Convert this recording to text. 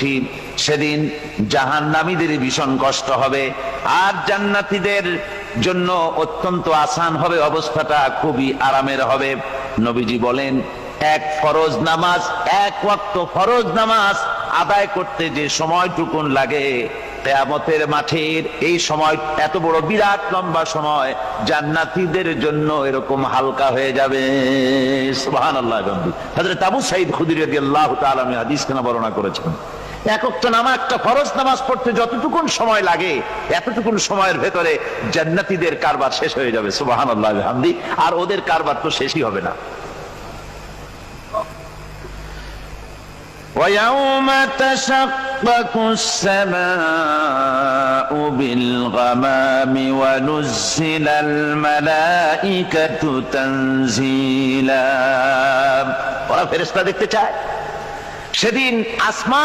করছি, সেদিন জাহান্নামীদের ভীষণ কষ্ট হবে, আর জান্নাতীদের জন্য অত্যন্ত আসান হবে, অবস্থাটা খুবই আরামের হবে। নবীজি বলেন, এক ফরজ নামাজ, এক ওয়াক্ত ফরজ নামাজ আদায় করতে যে সময়টুকুন লাগে, কেয়ামতের মাঠের এই সময়, এত বড় বিরাট লম্বা সময় জান্নাতীদের জন্য এরকম হালকা হয়ে যাবে। সুবহান আল্লাহ হযরত আবু সাইদ খুদরি রাদিয়াল্লাহু তাআলা হাদিস কেন বর্ণনা করেছেন। একক নামা একটা ফরজ নামাজ পড়তে যতটুকুন সময় লাগে এতটুকুন সময়ের ভেতরে জান্নাতীদের কারবার শেষ হয়ে যাবে সুবহান আল্লাহ হামদি আর ওদের কারবার তো শেষই হবে না ويوم تشقق السماء بالغمام ونزل الملائكة تنزيلا ওরা ফেরেশতা দেখতে চায় সেদিন আসমান